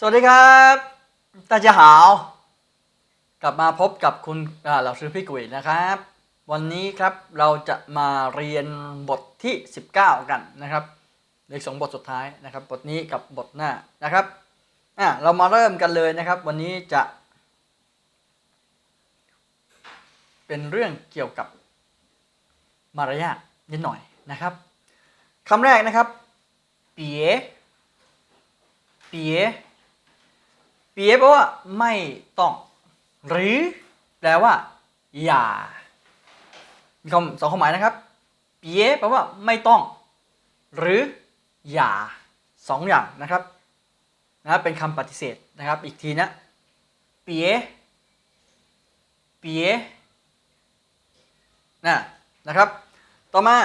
สวัสดีครับตาจหาว กลับมาพบกับคุณเหล่าซื้อพี่กุ๋ยนะครับ วันนี้ครับเราจะมาเรียนบทที่ 19 กันนะครับเลขสองบทสุดท้ายนะครับ บทนี้กับบทหน้านะครับอะเรามาเริ่มกันเลยนะครับ วันนี้จะ เป็นเรื่องเกี่ยวกับมารยาทนิดหน่อยนะครับคำแรกนะครับ เปียเปีย เปียแปลว่าไม่ต้อง หรือ แปลว่า อย่า มีคำสองความหมายนะครับ เปียแปลว่าไม่ต้อง หรือ อย่าสองอย่างนะครับนะเป็นคำปฏิเสธนะครับ อีกทีนะเปียเปียนะนะครับ ต่อมา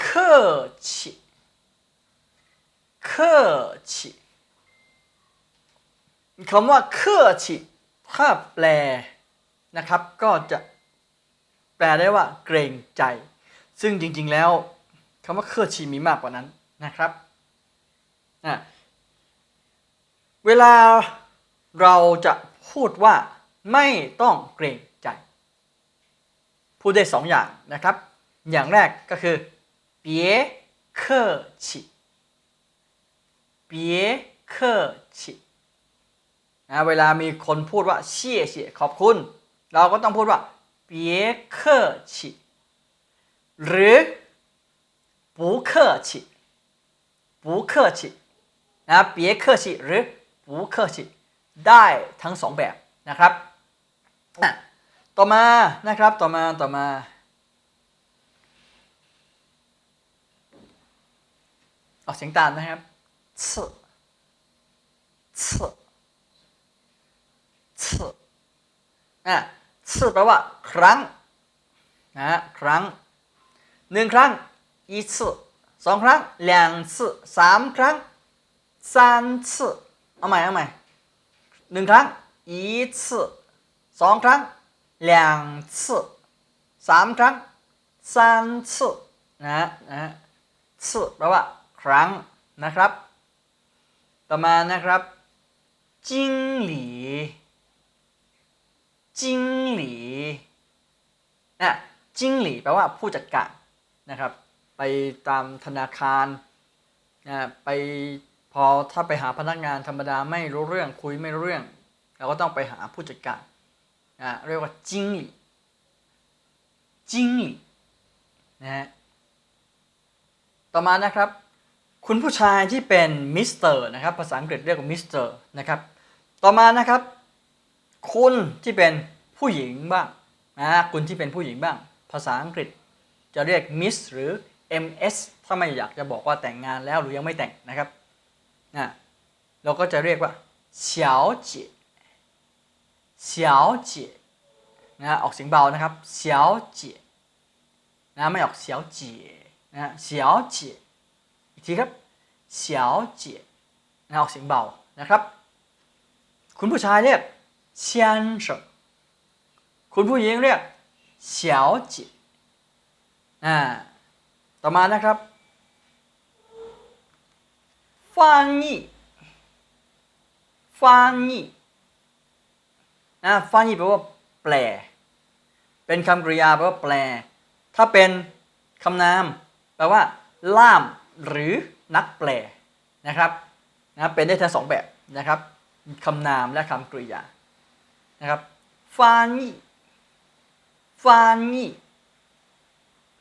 เคอชิเคอชิ คำว่าเครื่อฉิถ้าแปลนะครับ ก็จะแปลได้ว่าเกรงใจ ซึ่งจริง ๆ แล้วคำว่าเครื่อฉิมีมากกว่านั้นนะครับนะเวลาเราจะพูดว่าไม่ต้องเกรงใจ พูดได้สองอย่างนะครับ อย่างแรกก็คือเบียเคอร์ฉิเบียเคอร์ฉิ นะเวลามีคนพูดว่าเชี่ยเชี่ยขอบคุณ เราก็ต้องพูดว่าเปียเคอฉิหรือปูเคอร์ชิปูเคอฉินะเปียเคอฉิหรือปูเคอฉิได้ทั้งสองแบบนะครับต่อมานะครับต่อมาต่อมาออกเสียงตามนะครับ次次 อ่ะ次แปลว่า ครั้งนะฮะครั้งหนึ่งครั้ง一次สองครั้ง两次สามครั้ง三次เอาใหม่เอาใหม่หนึ่งครั้ง一次สองครั้ง两次สามครั้ง三次นะฮะนะฮะ次แปลว่า ครั้งนะครับ ต่อมานะครับจิ้งหลี จิ้งหลีนะจิ้งหลีแปลว่าผู้จัดการนะครับ ไปตามธนาคารนะไปพอถ้าไปหาพนักงานธรรมดาไม่รู้เรื่องคุยไม่รู้เรื่องเราก็ต้องไปหาผู้จัดการนะเรียกว่าจิ้งหลีจิ้งหลีนะฮะต่อมานะครับ คุณผู้ชายที่เป็นมิสเตอร์นะครับภาษาอังกฤษเรียกว่ามิสเตอร์นะครับต่อมานะครับ คุณที่เป็นผู้หญิงบ้างนะคุณที่เป็นผู้หญิงบ้าง ภาษาอังกฤษจะเรียก miss หรือ ms ถ้าไม่อยากจะบอกว่าแต่งงานแล้วหรือยังไม่แต่งนะครับนะเราก็จะเรียกว่าเฉียวเจี๋ยเฉียวเจี๋ยนะออกเสียงเบานะครับเฉียวเจี๋ยนะไม่ออกเฉียวเจี๋ยนะเฉียวเจี๋ยอีกทีครับเฉียวเจี๋ยนะออกเสียงเบานะครับ คุณผู้ชายเรียก 先生คุณผู้หญิงเรียก小姐อ่าต่อมานะครับฟังนี่ฟังนี่นะฟังแปลว่าแปล เป็นคำกริยาแปลว่าแปล ถ้าเป็นคำนาม แปลว่า ล่ามหรือนักแปลนะครับนะเป็นได้ทั้งสองแบบนะครับคำนามและคำกริยา นะครับฟานี่ฟานี่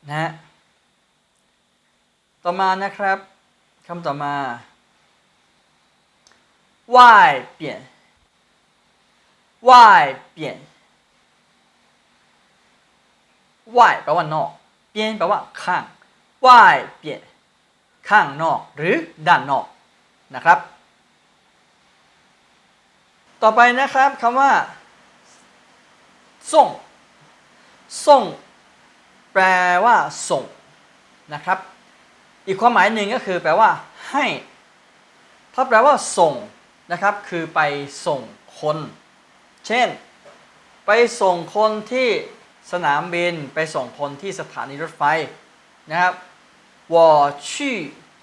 นะฮะต่อมานะครับคำต่อมาว่ายเปลี่ยนว่าเปลี่ยนว่าแปลว่านอกเปลี่ยนแปลว่าข้างว่าเปลี่ยนข้างนอกหรือด้านนอกนะครับ ต่อไปนะครับคำว่า ส่งส่ง แปลว่า ส่งนะครับ อีกความหมายหนึ่งก็คือ แปลว่า ให้ ถ้าแปลว่า ส่งนะครับ คือไปส่งคน เช่น ไปส่งคนที่สนามบิน ไปส่งคนที่สถานีรถไฟนะครับ我去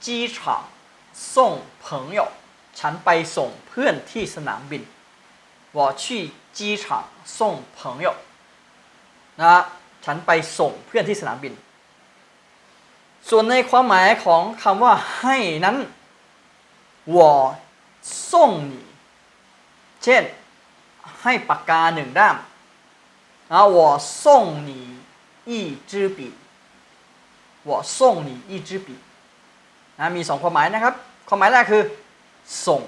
机场送朋友 ฉันไปส่งเพื่อนที่สนามบิน 我去机场送朋友นะฉันไปส่งเพื่อนที่สนามบิน ส่วนในความหมายของคำว่าให้นั้น我送你เช่น ให้ปากกาหนึ่งด้ามนะ我送你一支笔我送你一支笔นะมีสองความหมายนะครับ ความหมายแรกคือ ส่ง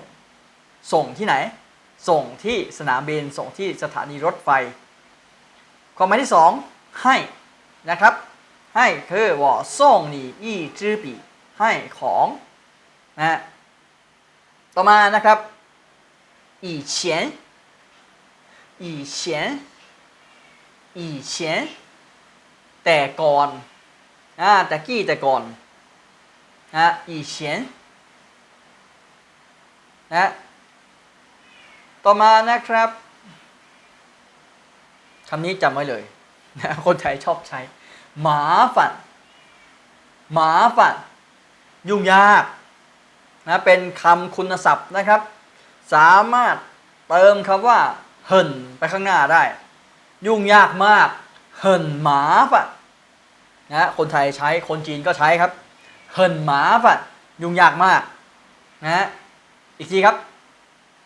ส่งที่ไหน ส่งที่สนามบิน ส่งที่สถานีรถไฟ ความหมายที่ 2 ให้นะครับ ให้คือว่าส่งหนีอี้จื้อปีให้ของนะต่อมานะครับอีเฉียนอีเฉีนอีเฉีนแต่ก่อนนะแต่กี้แต่ก่อนนะอีเฉีนนะ ต่อมานะครับคำนี้จำไว้เลยนะคนไทยชอบใช้ หมาฝัน หมาฝัน ยุ่งยากนะเป็นคำคุณศัพท์นะครับ สามารถเติมคำว่าเหินไปข้างหน้าได้ ยุ่งยากมากเหินหมาฝันนะคนไทยใช้คนจีนก็ใช้ครับเหินหมาฝัน ยุ่งยากมากนะฮะอีกทีครับ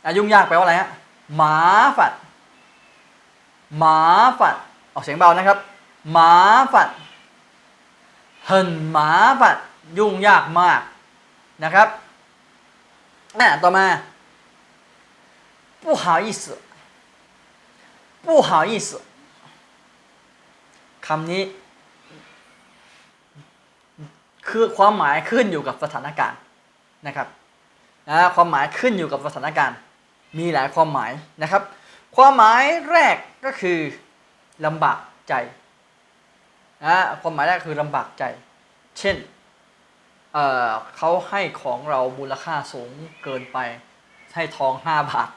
อ่ะยุ่งยากแปลว่าอะไรฮะหมาฝันหมาฝันออกเสียงเบานะครับ หมาฝันเหินหมาฝันยุ่งยากมากนะครับอ่ะต่อมา不好意思不好意思คำนี้ คือความหมายขึ้นอยู่กับสถานการณ์นะครับนะความหมายขึ้นอยู่กับสถานการณ์ มีหลายความหมายนะครับ ความหมายแรกก็คือลำบากใจนะความหมายแรกคือลำบากใจ เช่นเเขาให้ของเรามูลค่าสูงเกินไปให้ทอง 5 บาท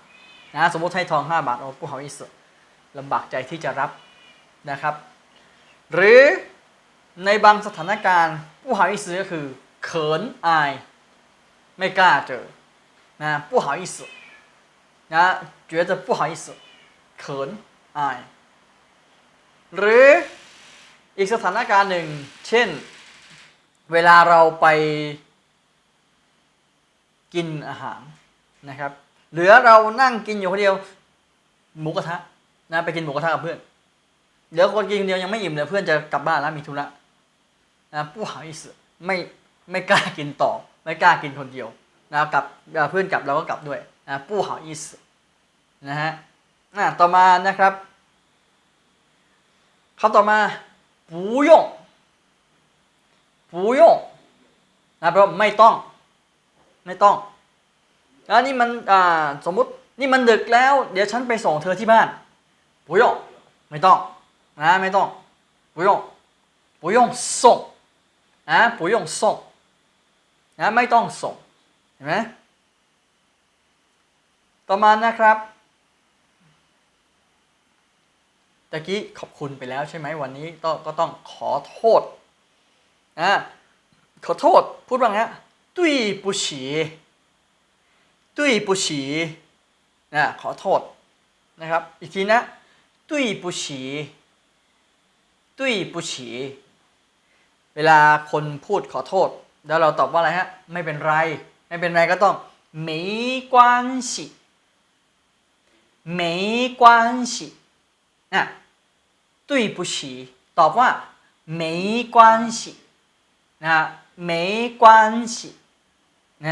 นะสมมติให้ทอง 5 บาทโอ้ผู้เขาอิสลำบากใจที่จะรับนะครับ หรือในบางสถานการณ์ผู้หาอิสก็คือ เขินอาย ไม่กล้าเจอนะผู้หาอิส นะ觉得不好意思เขินอาย หรืออีกสถานการณ์หนึ่ง เช่น เวลาเราไปกินอาหารนะครับ เหลือเรานั่งกินอยู่คนเดียว หมูกระทะนะไปกินหมูกระทะกับเพื่อน เดี๋ยวคนกินคนเดียวยังไม่อิ่มเลยเพื่อนจะกลับบ้านแล้วมีธุระนะผู้หาอิสไม่ไม่กล้ากินต่อ ไม่กล้ากินคนเดียวนะกลับเพื่อนกลับเราก็กลับด้วย นะผู้หาอิสนะฮะต่อมานะครับคำต่อมา不用不用นะแปลว่าไม่ต้อง ไม่ต้องแล้วนี่มันอ่าสมมุตินี่มันดึกแล้ว เดี๋ยวฉันไปส่งเธอที่บ้าน不用ไม่ต้องนะไม่ต้อง不用不用送นะ不用送นะไม่ต้องส่งเห็นไหม ต่อมานะครับตะกี้ขอบคุณไปแล้วใช่ไหมวันนี้ต้องก็ต้องขอโทษนะขอโทษพูดว่าไงตุยปุฉีตุยปุฉีนะขอโทษนะครับ อีกทีนะตุยปุฉีตุยปุฉีเวลาคนพูดขอโทษ แล้วเราตอบว่าอะไรฮะ ไม่เป็นไร ไม่เป็นไรก็ต้องไม่กวนฉี 没关系ก对不起，ต่ตอบว่า没关系ก没关系นะ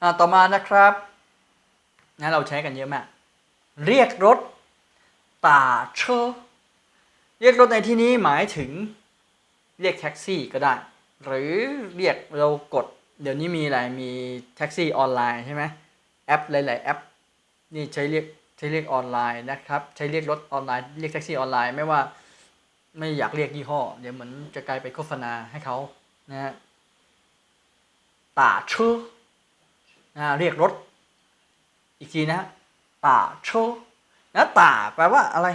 ไะต่อมานะครับนะเราใช้กันเยอะมาก เรียกรถต่าเชอเรียกรถในที่นี้หมายถึงเรียกแท็กซี่ก็ได้ หรือเรียกเรากด เดี๋ยวนี้มีอะไรมีแท็กซี่ออนไลน์ใช่ไหมแอปหลาย ๆ แอป นี่ใช้เรียกใช้เรียกออนไลน์นะครับ ใช้เรียกรถออนไลน์เรียกแท็กซี่ออนไลน์ไม่ว่าไม่อยากเรียกยี่ห้อ เดี๋ยวเหมือนจะกลายไปโฆษณาให้เขานะฮะต่าเชอนะเรียกรถ อีกทีนะฮะต่าเชอนะต่าแปลว่าอะไร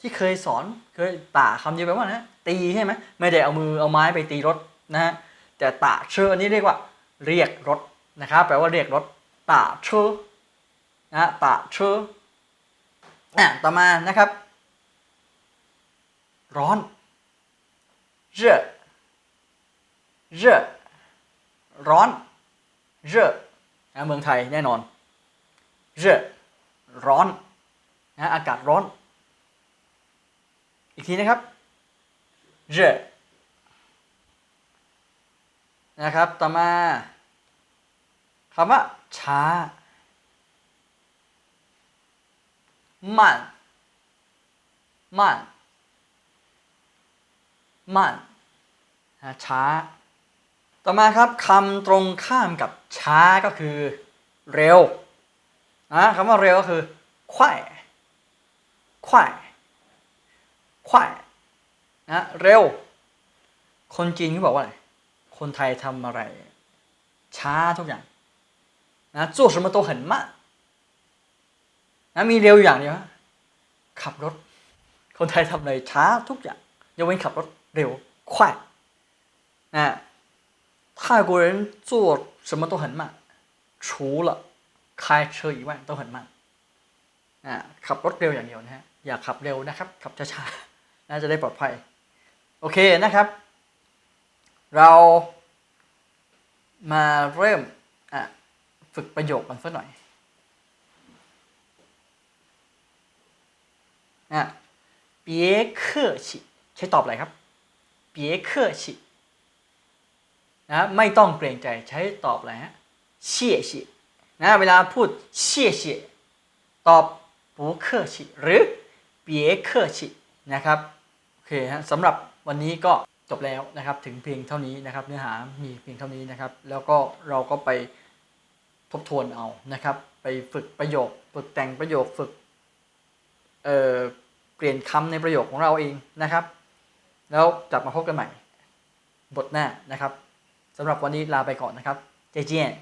ที่เคยสอนเคยต่าคำเดียวแปลว่านะตีใช่ไหมไม่ได้เอามือเอาไม้ไปตีรถนะฮะแต่ต่าเชออันนี้เรียกว่า เรียกรถนะครับแปลว่าเรียกรถต่าเชอ นะตาเชออะต่อมานะครับ ร้อนเร่อเร่อร้อนเร่อนะเมืองไทยแน่นอนเร่อร้อนนะอากาศร้อน อีกทีนะครับเร่อนะครับ ต่อมาคำว่าช้า มันมันมันนะช้า ต่อมาครับคำตรงข้ามกับช้าก็คือ เร็วนะคำว่าเร็วก็คือ快快快นะเร็ว คนจีนเขาบอกว่าอะไรคนไทยทำอะไร ช้าทุกอย่างนะ做什么都很慢 นะมีเร็วอย่างเดียวฮะขับรถ คนไทยทำอะไรช้าทุกอย่างยกเว้นขับรถเร็ว快นะ泰国人做什么都很慢除了开车以外都很慢อ่าขับรถเร็วอย่างเดียวนะฮะอย่าขับเร็วนะครับ ขับช้าๆน่าจะได้ปลอดภัย โอเคนะครับ เรามาเริ่มอ่ะฝึกประโยคกันสักหน่อย นะเบียเคอร์ชิใช้ตอบอะไรครับเบียเคอร์ชินะไม่ต้องเกรงใจใช้ตอบอะไรฮะเชี่ยเชี่นะเวลาพูดเชี่ยเชี่ตอบปูเคอร์ชิหรือเบียเคอร์ชินะครับโอเคฮะสำหรับวันนี้ก็จบแล้วนะครับถึงเพียงเท่านี้นะครับ เนื้อหามีเพียงเท่านี้นะครับ แล้วก็เราก็ไปทบทวนเอานะครับ ไปฝึกประโยค ฝึกแต่งประโยคฝึกเอ่อ ปลี่ยนคำในประโยคของเราเองนะครับ แล้วกลับมาพบกันใหม่ บทหน้านะครับสำหรับวันนี้ลาไปก่อนนะครับเจเจียน